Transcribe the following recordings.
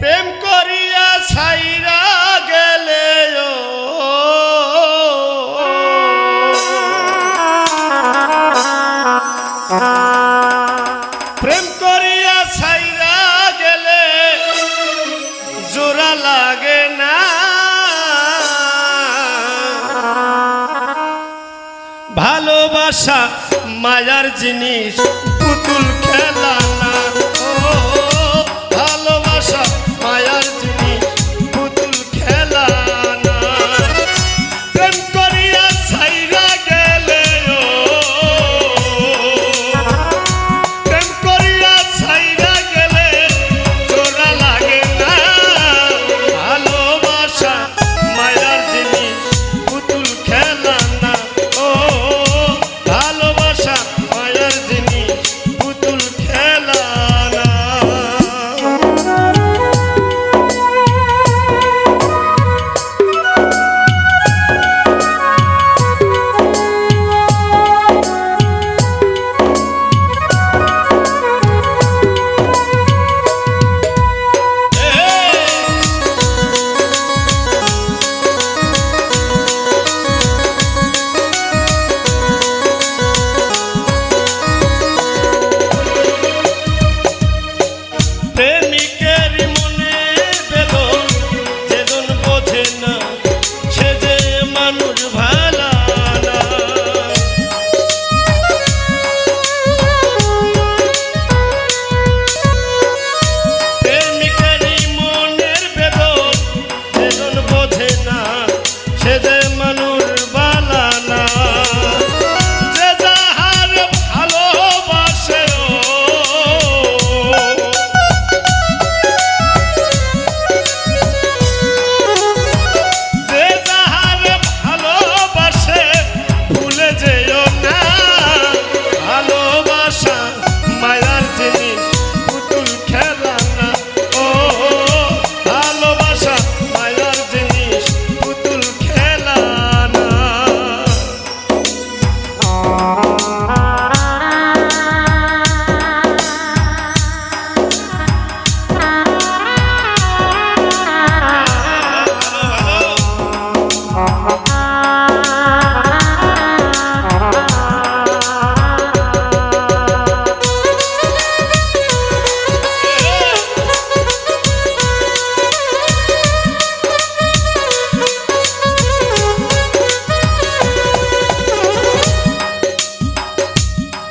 প্রেম করিয়া ছাইরা গেলে প্রেম করিয়া ছাইরা গেলে জোড়া লাগে না। ভালোবাসা মায়ার জিনিস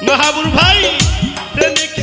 বাহাবুর ভাই প্রেমিক